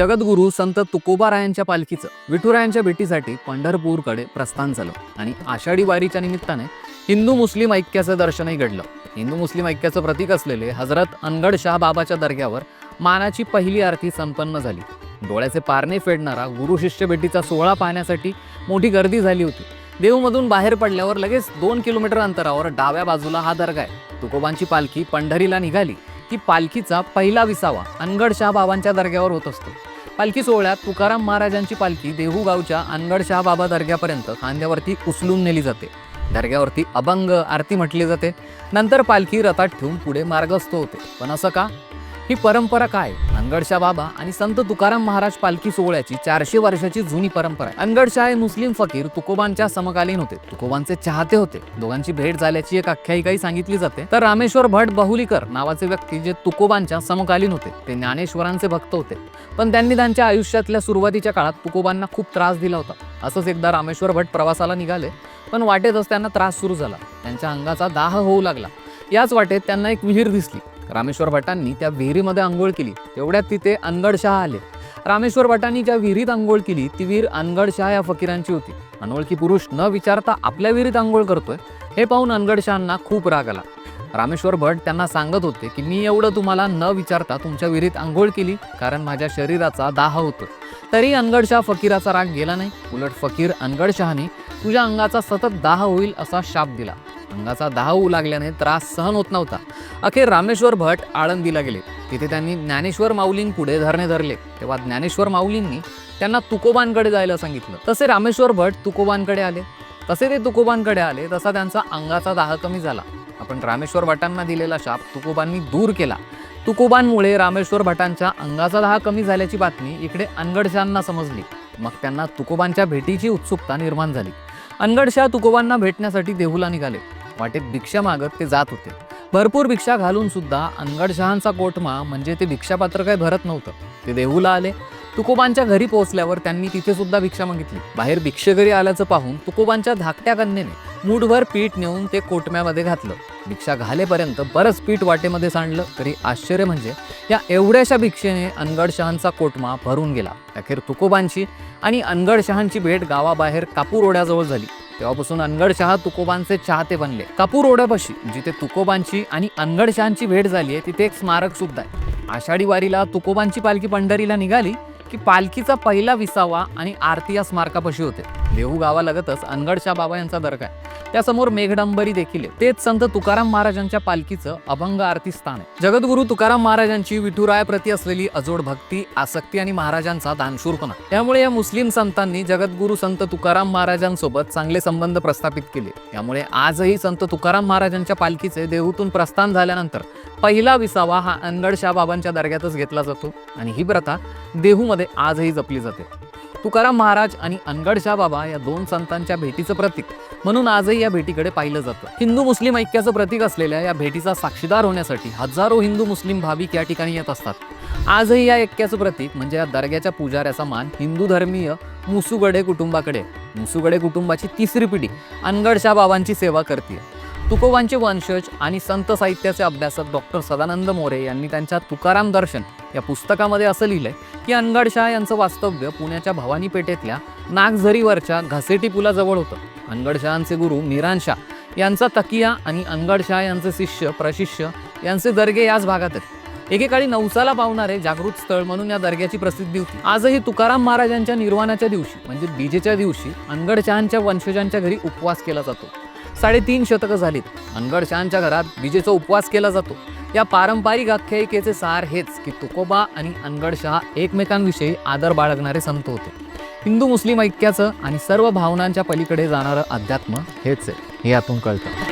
जगद्गुरू संत तुकोबारायांच्या पालखीचं विठुरायांच्या भेटीसाठी पंढरपूरकडे प्रस्थान झालं आणि आषाढी वारीच्या निमित्ताने हिंदू मुस्लिम ऐक्याचं दर्शनही घडलं. हिंदू मुस्लिम ऐक्याचं प्रतीक असलेले हजरत अनगड शाह बाबाच्या दर्ग्यावर मानाची पहिली आरती संपन्न झाली. डोळ्याचे पारणे फेडणारा गुरु शिष्य भेटीचा सोहळा पाहण्यासाठी मोठी गर्दी झाली होती. देऊमधून बाहेर पडल्यावर लगेच दोन किलोमीटर अंतरावर डाव्या बाजूला हा दर्गा आहे. तुकोबांची पालखी पंढरीला निघाली. की पालखीचा पहिला विसावा अनगड शाह बाबांच्या दर्ग्यावर होत असतो. पालखी सोहळ्यात तुकाराम महाराजांची पालखी देहू गावच्या अनगड बाबा दर्ग्यापर्यंत खांद्यावरती उचलून नेली जाते. दर्ग्यावरती अभंग आरती म्हटली जाते. नंतर पालखी रथात ठेवून पुढे मार्गस्थ होते. पण असं का? ही परंपरा काय? अनगडशाह बाबा आणि संत तुकाराम महाराज पालखी सोहळ्याची चारशे वर्षाची जुनी परंपरा आहे. हे मुस्लिम फकीर तुकोबांच्या समकालीन होते. तुकोबांचे चाहते होते. दोघांची भेट झाल्याची एक आख्यायिकाही सांगितली जाते. तर रामेश्वर भट बहुलीकर नावाचे व्यक्ती जे तुकोबांच्या समकालीन होते. ते ज्ञानेश्वरांचे भक्त होते. पण त्यांनी त्यांच्या आयुष्यातल्या सुरुवातीच्या काळात तुकोबांना खूप त्रास दिला होता. असंच एकदा रामेश्वर भट प्रवासाला निघाले पण वाटेतच त्यांना त्रास सुरू झाला. त्यांच्या अंगाचा दाह होऊ लागला. याच वाटेत त्यांना एक विहीर दिसली. रामेश्वर भटांनी त्या विहिरीमध्ये आंघोळ केली. तेवढ्यात तिथे अनगडशहा आले. रामेश्वर भटांनी ज्या विहिरीत आंघोळ केली ती विहीर अनगडशहा या फकीरांची होती. अनोळखी पुरुष न विचारता आपल्या विहिरीत आंघोळ करतोय हे पाहून अनगडशहांना खूप राग आला. रामेश्वर भट त्यांना सांगत होते की मी एवढं तुम्हाला न विचारता तुमच्या विहिरीत आंघोळ केली कारण माझ्या शरीराचा दाह होतो तरी अनगडशाह फकीराचा राग गेला नाही. उलट फकीर अनगडशहाने तुझ्या अंगाचा सतत दाह होईल असा शाप दिला. अंगाचा दाह होऊ लागल्याने त्रास सहन होत नव्हता. अखेर रामेश्वर भट आळंदीला गेले. तिथे त्यांनी ज्ञानेश्वर माऊलींपुढे धरणे धरले. तेव्हा ज्ञानेश्वर माऊलींनी त्यांना तुकोबांकडे जायला सांगितलं. तसे रामेश्वर भट तुकोबांकडे आले. तसे ते तुकोबांकडे आले तसा त्यांचा अंगाचा दाह कमी झाला. आपण रामेश्वर भटांना दिलेला शाप तुकोबांनी दूर केला. तुकोबांमुळे रामेश्वर भटांच्या अंगाचा दाह कमी झाल्याची बातमी इकडे अनगडशांना समजली. मग त्यांना तुकोबांच्या भेटीची उत्सुकता निर्माण झाली. अनगडशा तुकोबांना भेटण्यासाठी देहूला निघाले. वाटेत भिक्षा मागत ते जात होते. भरपूर भिक्षा घालून सुद्धा अनगडशहांचा कोटमा म्हणजे ते भिक्षापात्र काही भरत नव्हतं. ते देहूला आले. तुकोबांच्या घरी पोहोचल्यावर त्यांनी तिथे सुद्धा भिक्षा मागितली. बाहेर भिक्षेकरी आल्याचं पाहून तुकोबांच्या धाकट्या कन्येने मूठभर पीठ नेऊन ते कोटम्यामध्ये घातलं. भिक्षा घालेपर्यंत बरंच पीठ वाटेमध्ये सांडलं. तरी आश्चर्य म्हणजे या एवढ्याशा भिक्षेने अनगडशहांचा कोटमा भरून गेला. अखेर तुकोबांची आणि अनगडशहांची भेट गावाबाहेर कापूर ओढ्याजवळ झाली. तेव्हापासून अनगडशहा तुकोबांचे चाहते बनले. कापूर ओढ्यापाशी जिथे तुकोबांची आणि अनगडशहांची भेट झाली आहे तिथे एक स्मारक सुद्धा आहे. आषाढी वारीला तुकोबांची पालखी पंढरीला निघाली की पालखीचा पहिला विसावा आणि आरती या स्मारकापाशी होते. देहू गावालगतच अनगडशा बाबा यांचा दर्गा आहे. त्यासमोर मेघडंबरी देखील आहे. तेच संत तुकाराम महाराजांच्या पालखीचं अभंग आरती स्थान आहे. जगद्गुरु तुकाराम महाराजांची विठुरायाप्रती असलेली अजोड भक्ती आसक्ती आणि महाराजांचा दानशूरपणा त्यामुळे या मुस्लिम संतांनी जगद्गुरु संत तुकाराम महाराजांसोबत चांगले संबंध प्रस्थापित केले. त्यामुळे आजही संत तुकाराम महाराजांच्या पालखीचे देहूतून प्रस्थान झाल्यानंतर पहिला विसावा हा अनगडशा बाबांच्या दर्ग्यातच घेतला जातो आणि ही प्रथा देहूमध्ये आजही जपली जाते. तुकाराम महाराज आणि अनगडशा बाबा या दोन संतांच्या भेटीचं प्रतीक म्हणून आजही या भेटीकडे पाहिलं जातं. हिंदू मुस्लिम ऐक्याचं प्रतीक असलेल्या या भेटीचा साक्षीदार होण्यासाठी हजारो हिंदू मुस्लिम भाविक या ठिकाणी येत असतात. आजही या ऐक्याचं प्रतीक म्हणजे या दर्ग्याच्या पुजाऱ्याचा मान हिंदू धर्मीय मुसुगडे कुटुंबाकडे. मुसुगडे कुटुंबाची तिसरी पिढी अनगडशा बाबांची सेवा करते. तुकोबांचे वंशज आणि संत साहित्याचे अभ्यासक डॉक्टर सदानंद मोरे यांनी त्यांच्या तुकाराम दर्शन या पुस्तकामध्ये असं लिहिलंय की अनगडशाह यांचं वास्तव्य पुण्याच्या भवानी पेठेतल्या नागझरीवरच्या घासेटी पुलाजवळ होतं. अनगडशहांचे गुरु मिरानशाह यांचा तकिया आणि अनगडशाह यांचे शिष्य प्रशिष्य यांचे दर्गे याच भागात आहेत. एकेकाळी नवसाला पावणारे जागृत स्थळ म्हणून या दर्ग्याची प्रसिद्धी होती. आजही तुकाराम महाराजांच्या निर्वाणाच्या दिवशी म्हणजे बीजेच्या दिवशी अनगडशहांच्या वंशजांच्या घरी उपवास केला जातो. साडेतीन शतकं झालीत. अनगडशहांच्या घरात विजेचा उपवास केला जातो. या पारंपरिक आख्यायिकेचे सार हेच की तुकोबा आणि अनगडशहा एकमेकांविषयी आदर बाळगणारे संत होते. हिंदू मुस्लिम ऐक्याचं आणि सर्व भावनांच्या पलीकडे जाणारं अध्यात्म हेच आहे. हे यातून कळतं.